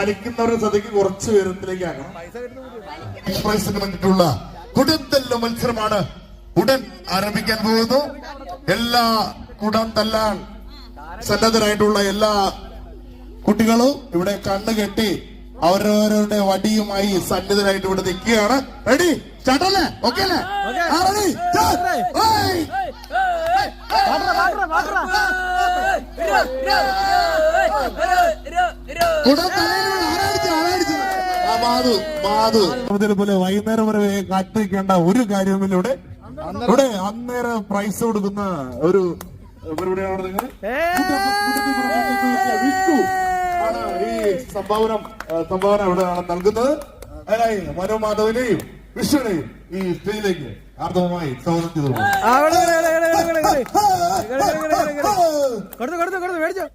വലിക്കുന്നവരുടെ ശ്രദ്ധയ്ക്ക് കുറച്ച് ഉയരത്തിലേക്ക് ആക്കണം പ്രൈസിന് വേണ്ടിയിട്ടുള്ള കുടന്തല്ല മത്സരമാണ് ഉടൻ ആരംഭിക്കാൻ പോകുന്നു. എല്ലാ കുടം തല്ലാൻ സന്നദ്ധരായിട്ടുള്ള എല്ലാ കുട്ടികളും ഇവിടെ കണ്ണു കെട്ടി അവരവരുടെ വടിയുമായി സന്നിധരായിട്ട് ഇവിടെ നിൽക്കുകയാണ്. റെഡി ചേട്ടല്ലേ? ഓക്കെ അല്ലേ? റെഡി. കുടം പോലെ വൈകുന്നേരം വരെ കാത്തിരിക്കേണ്ട ഒരു കാര്യവുമില്ല ഇവിടെ അന്നേരം പ്രൈസ് കൊടുക്കുന്ന ഒരു പരിപാടിയാണ് നിങ്ങൾ വിഷ്ണു ആണ് ഈ സംഭാവന സംഭാവന ഇവിടെ ആണ് നൽകുന്നത് അതിനായി മനോ മാധവനെയും വിഷ്ണുവിനെയും ഈ സ്റ്റേജിലേക്ക് ആർദ്രമായി സ്വാഗതം ചെയ്തു കൊടുത്തു കൊടുത്തു കൊടുത്തു മേടിച്ചോ